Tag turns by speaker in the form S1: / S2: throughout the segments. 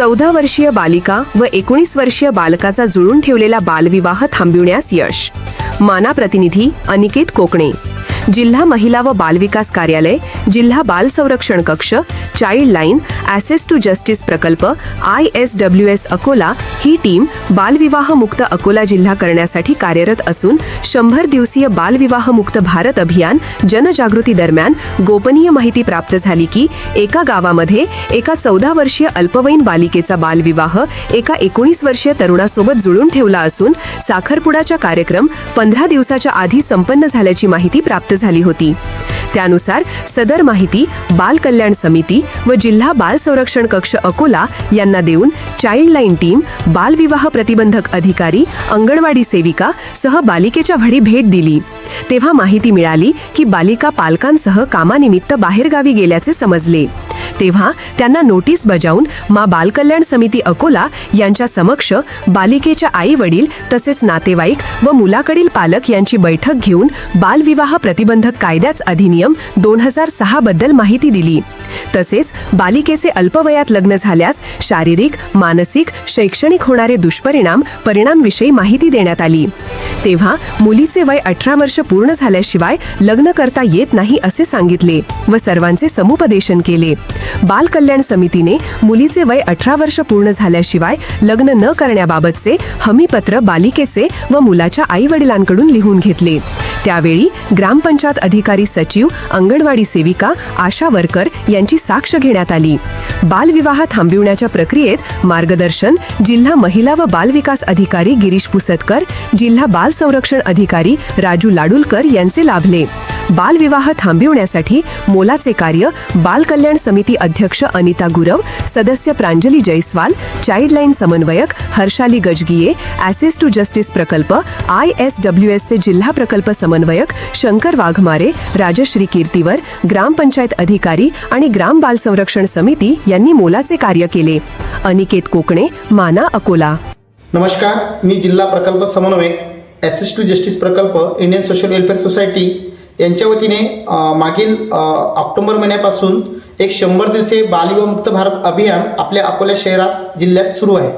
S1: चौदा वर्षीय बालिका व एकोणीस वर्षीय बालकाचा जुळून ठेवलेला बालविवाह थांबविण्यास यश. माना प्रतिनिधी अनिकेत कोकणे. जिल्हा महिला व बालविकास कार्यालय जिल्हा बाल संरक्षण कक्ष child line access to justice प्रकल्प I S W S Akola he team बालविवाह मुक्त अकोला जिल्हा करण्यासाठी कार्यरत असून शंभर दिवसीय बालविवाह मुक्त भारत अभियान जनजागृती दरम्यान गोपनीय माहिती प्राप्त झाली की एका गावामध्ये एका चौदा वर्षीय अल्पवयीन बालिकेचा बालविवाह एका एकोणीस वर्षीय तरुणासोबत जुळून ठेवला असून साखरपुडाचा कार्यक्रम पंधरा दिवसाच्या आधी संपन्न झाल्याची माहिती प्राप्त झाली होती. त्यानुसार सदर माहिती बाल कल्याण समिती व जिल्हा बाल संरक्षण कक्ष अकोला यांना देऊन चाइल्ड लाईन टीम बालविवाह प्रतिबंधक अधिकारी अंगणवाडी सेविका सह बालिकेच्या घरी भेट दिली. तेव्हा माहिती मिळाली की बालिका पालकांसह कामानिमित्त बाहेरगावी गेल्याचे समजले. तेव्हा त्यांना नोटीस बजावून मा बालकल्याण समिती अकोला यांच्या समक्ष बालिकेच्या आई वडील तसेच नातेवाईक व मुलाकडील पालक यांची बैठक घेऊन बालविवाह प्रतिबंधक कायद्याच अधिनियम दोन हजार सहा बद्दल माहिती दिली. तसेच बालिकेचे अल्पवयात लग्न झाल्यास शारीरिक मानसिक शैक्षणिक होणारे दुष्परिणाम परिणामविषयी माहिती देण्यात आली. तेव्हा मुलीचे वय अठरा वर्ष पूर्ण झाल्याशिवाय लग्न करता येत नाही असे सांगितले व सर्वांचे समुपदेशन केले. बाल कल्याण समितीने मुलीचे वय अठरा वर्ष पूर्ण झाल्याशिवाय लग्न न करण्याबाबतचे हमीपत्र बालिकेचे व मुलाच्या आई वडिलांकडून लिहून घेतले. त्यावेळी ग्रामपंचायत अधिकारी सचिव अंगणवाडी सेविका आशा वर्कर यांची साक्ष घेण्यात आली. बालविवाह थांबविण्याच्या प्रक्रियेत मार्गदर्शन जिल्हा महिला व बालविकास अधिकारी गिरीश पुसतकर जिल्हा बाल संरक्षण अधिकारी राजू लाडुलकर यांचे लाभले. बालविवाह थांबविण्यासाठी मोलाचे कार्य बाल कल्याण समिती अध्यक्ष अनिता गुरव सदस्य प्रांजली जयस्वाल चाइल्ड लाईन समन्वयक Harshali Gajgiye access to justice प्रकल्प आय एस डब्ल्यू एसचे जिल्हा प्रकल्प समन्वयक शंकर वाघमारे राजश्री कीर्तीवर ग्रामपंचायत अधिकारी आणि ग्राम बाल संरक्षण समिती यांनी मोलाचे कार्य केले. अनिकेत कोकणे माना अकोला.
S2: नमस्कार मी जिल्हा प्रकल्प समन्वयक ॲसिस्ट टू जस्टिस प्रकल्प इंडियन सोशल वेलफेअर सोसायटी यांच्या वतीने मागील ऑक्टोबर महिन्यापासून एक शंभर दिवसीय बालविवाह मुक्त भारत अभियान आपल्या अकोला शहरात जिल्ह्यात सुरू आहे.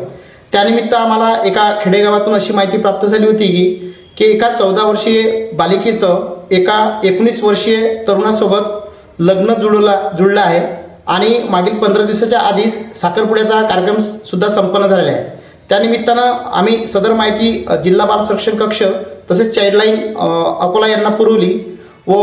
S2: त्यानिमित्त आम्हाला एका खेडेगावातून अशी माहिती प्राप्त झाली होती की की एका चौदा वर्षीय बालिकेचं एका एकोणीस वर्षीय तरुणासोबत लग्न जुळला जुळलं आहे आणि मागील पंधरा दिवसाच्या आधीच साखरपुड्याचा कार्यक्रम सुद्धा संपन्न झालेला आहे. त्यानिमित्तानं आम्ही सदर माहिती जिल्हा बाल संरक्षण कक्ष तसेच चाईल्डलाईन अकोला यांना पुरवली व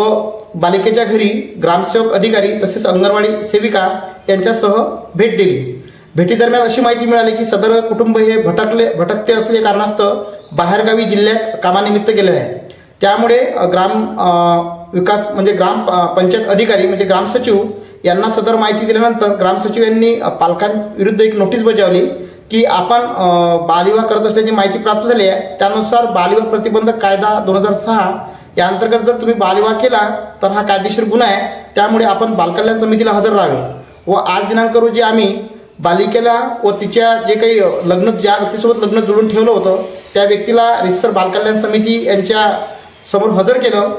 S2: बालिकेच्या घरी ग्रामसेवक अधिकारी तसेच अंगणवाडी सेविका यांच्यासह भेट दिली. भेटीदरम्यान अशी माहिती मिळाली की सदर कुटुंब हे भटकले भटकते असले कारणास्तव बाहेरगावी जिल्ह्यात कामानिमित्त गेलेले आहे. त्यामुळे ग्राम विकास म्हणजे ग्राम पंचायत अधिकारी म्हणजे ग्रामसचिव यांना सदर माहिती दिल्यानंतर ग्रामसचिव यांनी पालकांविरुद्ध एक नोटीस बजावली की आपण बालविवाह करत असल्याची माहिती प्राप्त झाली आहे त्यानुसार बालविवाह प्रतिबंधक कायदा दोन हजार सहा या अंतर्गत जर तुम्ही बालविवाह केला तर हा कायदेशीर गुन्हा आहे. त्यामुळे आपण बालकल्याण समितीला हजर राहावे. व आज दिनांक रोजी आम्ही बालिकेला व तिच्या जे काही लग्न ज्या व्यक्तीसोबत लग्न जुळून ठेवलं होतं त्या व्यक्तीला रिसर बालकल्याण समिती यांच्या समोर हजर केलं.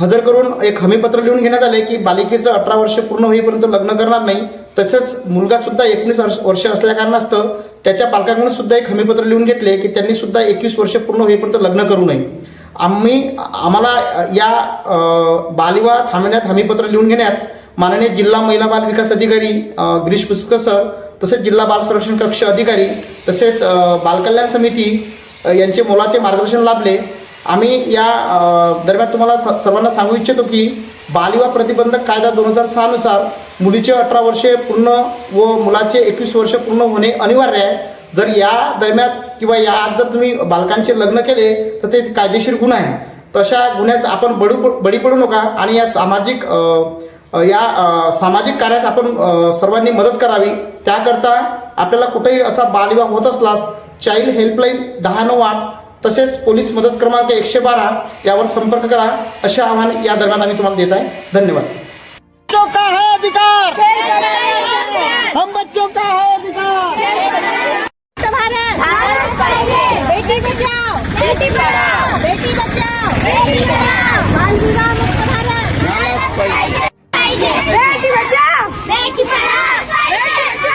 S2: हजर करून एक हमीपत्र लिहून घेण्यात आले की बालिकेचं अठरा वर्ष पूर्ण होईपर्यंत लग्न करणार नाही. तसेच मुलगा सुद्धा एकोणीस वर्ष वर्ष असल्या कारणास्तव त्याच्या पालकांकडून सुद्धा एक हमीपत्र लिहून घेतले की त्यांनी सुद्धा एकवीस वर्ष पूर्ण होईपर्यंत लग्न करू नये. आम्ही आम्हाला या बालिवा थांबण्यात हमीपत्र लिहून घेण्यात माननीय जिल्हा महिला बाल विकास अधिकारी गिरीश पुस्कर सर तसेच जिल्हा बाल संरक्षण कक्ष अधिकारी तसेच बालकल्याण समिती यांचे मोलाचे मार्गदर्शन लाभले. आम्ही या दरम्यान तुम्हाला स- सर्वांना सांगू इच्छितो की बालविवाह प्रतिबंधक कायदा दोन हजार सहानुसार मुलीचे अठरा वर्षे पूर्ण व मुलाचे एकवीस वर्ष पूर्ण होणे अनिवार्य आहे. जर या दरम्यान किंवा या आत जर तुम्ही बालकांचे लग्न केले तर ते कायदेशीर गुन्हा आहे. तशा गुन्ह्यास आपण बडू बळी पडू नका आणि या सामाजिक या सामाजिक कार्यास आपण सर्वांनी मदत करावी. त्याकरता आपल्याला कुठेही असा बालविवाह होत असल्यास चाइल्ड हेल्पलाईन दहा नऊ आठ तसेच पोलीस मदत क्रमांक एकशे बारा यावर संपर्क करा. असे आव्हान या दरम्यान आम्ही तुम्हाला देत आहे. धन्यवाद.
S3: बच्चों का है अधिकार. हम बच्चों का है अधिकार.
S4: भारत बेटी बचाओ. बेटी पढ़ाओ. बेटी बचाओ. बेटी पढ़ाओ बाल विवाह मुक्त भारत बेटी बचाओ बेटी पढ़ाओ बेटी बचाओ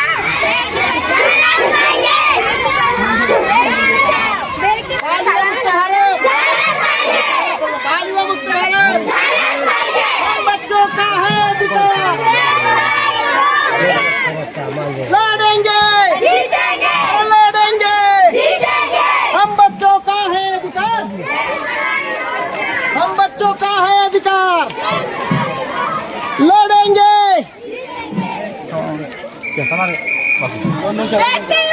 S4: बेटी बचाओ